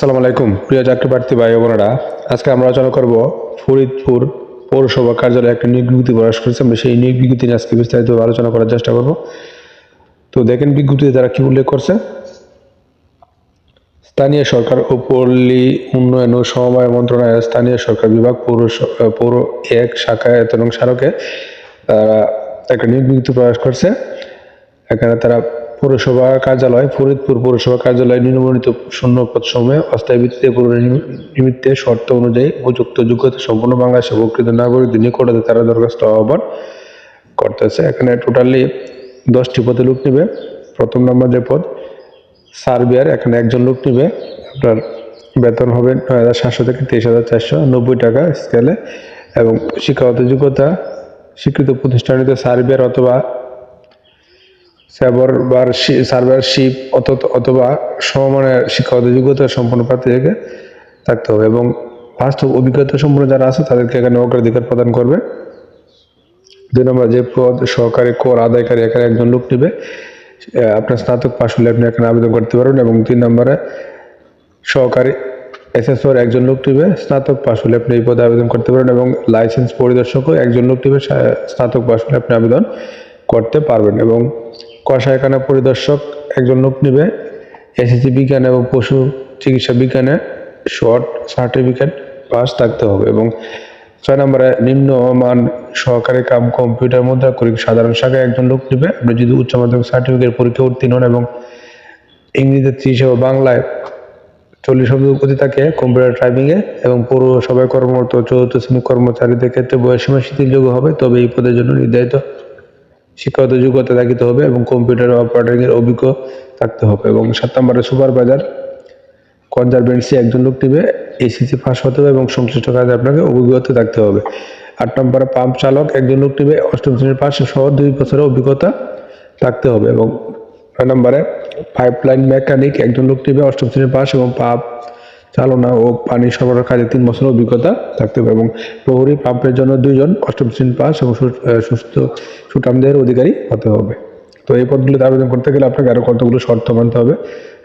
আসসালামু আলাইকুম, প্রিয় চাকরি প্রার্থী ভাই বোনেরা। আজকে আমরা আলোচনা করব ফরিদপুর পৌরসভা কার্যালয়ে একটা নিয়োগ বিজ্ঞপ্তি প্রকাশ করেছে। আমরা সেই নিয়োগ বিজ্ঞপ্তি নিয়ে আজকে বিস্তারিত আলোচনা করার চেষ্টা করব। তো দেখেন বিজ্ঞপ্তিতে তারা কি উল্লেখ করছে? স্থানীয় সরকার ও পল্লী উন্নয়ন ও সমবায় মন্ত্রণালয়ের স্থানীয় সরকার বিভাগ পৌর পৌর এক শাখা এবং স্মারকে তারা একটা নিয়োগ বিজ্ঞপ্তি প্রকাশ করছে। এখানে তারা পৌরসভা কার্যালয়, ফরিদপুর পৌরসভা কার্যালয় নিম্নবর্ণিত শূন্য পদ সময়ে অস্থায়ী ভিত্তিতে নিমিত্তে শর্ত অনুযায়ী উপযুক্ত যোগ্যতা সম্পন্ন বাংলাদেশের প্রকৃত নাগরিকদের নিকটতে তারা দরখাস্ত আহ্বান করতেছে। এখানে টোটালি দশটি পদে লোক নেবে। প্রথম নম্বর যে পদ, সার্বিয়ার, এখানে একজন লোক নেবে। আপনার বেতন হবে নয় হাজার সাতশো থেকে তেইশ হাজার চারশো নব্বই টাকা স্কেলে এবং শিক্ষাগত যোগ্যতা, স্বীকৃত প্রতিষ্ঠানিতে সার্বিয়ার অথবা সার্ভার সার্ভারশিপ অথবা সমমানের শিক্ষাগত যোগ্যতা সম্পন্ন প্রার্থী থেকে থাকতে হবে এবং বাস্তব অভিজ্ঞতা সম্পন্ন যারা আছে, তাদেরকে এখানে অগ্রাধিকার প্রদান করবে। দুই নম্বর, যে পদ সহকারী কর আদায়কারী এখানে একজন লোক নেবে আপনার স্নাতক পাশ হলে আপনি এখানে আবেদন করতে পারবেন এবং তিন নম্বরে সহকারী এসএসওর একজন লোক নেবে, স্নাতক পাশ হলে আপনি এই পদে আবেদন করতে পারেন এবং লাইসেন্স পরিদর্শকও একজন লোক নেবে স্নাতক পাশ হলে আপনি আবেদন করতে পারবেন এবং কষায়খানা পরিদর্শক একজন লোক নেবে, এসএসসি বিজ্ঞান এবং পশু চিকিৎসা বিজ্ঞানে শর্ট সার্টিফিকেট পাস থাকতে হবে এবং ছয় নম্বরে নিম্নমান সহকারী কাম কম্পিউটার মুদ্রাক্ষরিক সাধারণ শাখায় একজন লোক নেবে। আপনি যদি উচ্চ মাধ্যমিক সার্টিফিকেট পরীক্ষা উত্তীর্ণ হন এবং ইংরেজিতে ত্রিশ ও বাংলায় চল্লিশ শব্দ গতি থাকে কম্পিউটার টাইপিংয়ে এবং পৌরসভায় কর্মরত চতুর্থ শ্রেণির কর্মচারীদের ক্ষেত্রে বয়সীমা শিথিলযোগ্য হবে, তবে এই পদের জন্য নির্ধারিত শিক্ষাগত যোগ্যতা দেখিতে হবে এবং কম্পিউটার অপারেটিং এর অভিজ্ঞ থাকতে হবে এবং সাত নম্বরে সুপারভাইজার কনজারভেন্সি একজন লোক নেবে এসিসি পাস হতে হবে এবং সংশ্লিষ্ট কাজে আপনাকে অভিজ্ঞতা থাকতে হবে। আট নম্বরে পাম্প চালক একজন লোক নেবে অষ্টম শ্রেণির পাস সহ দুই বছরের অভিজ্ঞতা থাকতে হবে এবং নয় নম্বরে পাইপলাইন মেকানিক একজন লোক নেবে অষ্টম শ্রেণির পাস এবং পাম্প চালনা ও পানি সরবরাহ কাজে তিন বছরের অভিজ্ঞতা থাকতে হবে এবং প্রহরী পাম্পের জন্য দুইজন অষ্টম শ্রেণির পাস এবং সুস্থ সুটামদের অধিকারী হতে হবে। তো এই পদগুলোতে আবেদন করতে গেলে আপনাকে আরও কতগুলো শর্ত মানতে হবে?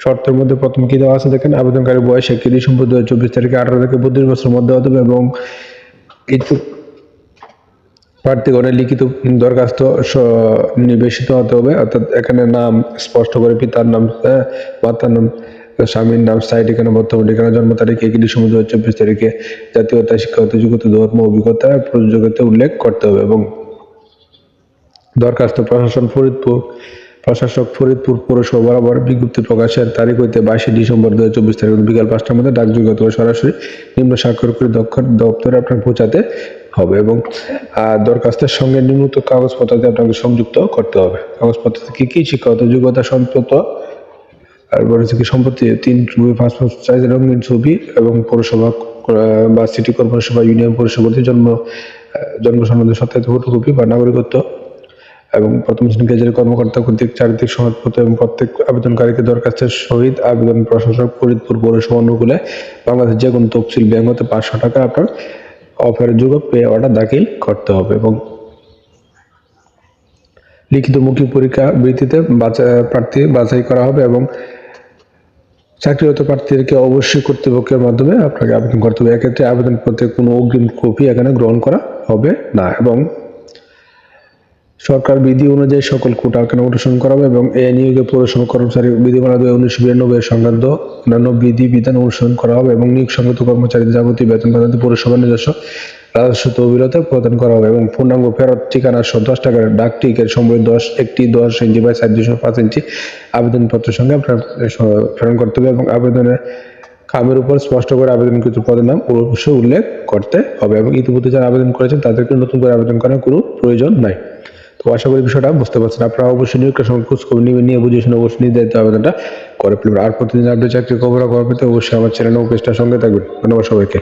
শর্তের মধ্যে প্রথম কি দেওয়া আছে দেখেন আবেদনকারী বয়স একটি ডিসেম্বর দু চব্বিশ তারিখে আঠারো থেকে বত্রিশ বছরের মধ্যে হতে হবে এবং কিছু প্রার্থীগণের লিখিত দরখাস্ত নিবেশিত হতে হবে অর্থাৎ এখানে নাম স্পষ্ট করে পিতার নাম হ্যাঁ, মাতার নাম স্বামীর নাম স্থায়ী ঠিকানা বর্তমান ঠিকানা, জন্ম তারিখ একই ডিসেম্বর দু হাজার চব্বিশ তারিখে জাতীয়তা শিক্ষাগত যোগ্যতা, ধর্ম, অভিজ্ঞতা প্রযোজ্যতা উল্লেখ করতে হবে এবং দরখাস্ত প্রশাসন ফরিদপুর, প্রশাসক ফরিদপুর পৌরসভা বরাবর বিজ্ঞপ্তি প্রকাশের তারিখ হইতে বাইশে ডিসেম্বর দু হাজার চব্বিশ তারিখ বিকাল পাঁচটার মধ্যে ডাকযোগে অথবা সরাসরি নিম্ন স্বাক্ষর করে দক্ষর দপ্তরে আপনার পৌঁছাতে হবে এবং দরখাস্তের সঙ্গে নিম্নত কাগজপত্রতে আপনাকে সংযুক্ত করতে হবে। কাগজপত্র কি কি শিক্ষাগত যোগ্যতা সম্পর্ক তারপর হচ্ছে কি সম্পত্তি তিন ছবি পাসপোর্ট সাইজের রঙিন ছবি এবং পৌরসভা বা সিটি কর্পোরেশন বা ইউনিয়ন পরিষদের জন্ম জন্ম সম্বন্ধে সত্যায়িত ফটোকপি বা নাগরিকত্ব এবং প্রথম শ্রেণি গেজের কর্মকর্তা কর্তৃক চারিত্রিক সনদপত্র এবং প্রত্যেক আবেদনকারীকে দরখাস্তের সহিত আবেদন প্রশাসক ফরিদপুর পৌরসভা অনুকূলে বাংলাদেশ যে কোনো তফসিল ব্যাংক হতে পাঁচশো টাকা আপনার অফার যোগ পে অর্ডার দাখিল করতে হবে এবং লিখিত মৌখিক পরীক্ষা ভিত্তিতে বাছা প্রার্থী বাছাই করা হবে এবং চাকরিরত প্রার্থীদেরকে অবশ্যই কর্তৃপক্ষের মাধ্যমে আপনাকে আবেদন করতে হবে। এক্ষেত্রে আবেদন আবেদনপত্রে কোনো অগ্রিম কপি এখানে গ্রহণ করা হবে না এবং সরকার বিধি অনুযায়ী সকল কোটা এখানে অনুসরণ করা হবে এবং এ নিয়োগে পৌরসভা কর্মচারী বিধিমালা দুই উনিশশো বিরানব্বই সংক্রান্ত অন্যান্য বিধি বিধান অনুসরণ করা হবে এবং নিয়োগ সংক্রান্ত কর্মচারীদের যাবতীয় বেতন প্রদান পৌরসভার নিজস্ব রাজস্ব তহবিলতে প্রদান করা হবে এবং পূর্ণাঙ্গ ফেরত ঠিকানা সহ দশ টাকার ডাক টিকেট সম্বলিত দশ, একটি দশ ইঞ্চি বাই সাত দুশো পাঁচ ইঞ্চি আবেদনপত্রের সঙ্গে প্রেরণ করতে হবে এবং আবেদনের খামের উপর স্পষ্ট করে আবেদন আবেদনকৃত পদের নাম অবশ্যই উল্লেখ করতে হবে এবং ইতিমধ্যে যারা আবেদন করেছেন তাদেরকে নতুন করে আবেদন করার কোনো প্রয়োজন নাই। তো আশা করি বিষয়টা বুঝতে পারছেন। আপনারা অবশ্যই নিয়োগের খোঁজ খবর নিয়ে নিয়ে বুঝে শুনে অবশ্যই নির্ধারিত আবেদনটা করে ফেলবেন আর প্রতিদিন আপনি চাকরি খবর খবর পেতে অবশ্যই আমার চ্যানেল ও পেজটার সঙ্গে থাকবেন। ধন্যবাদ সবাইকে।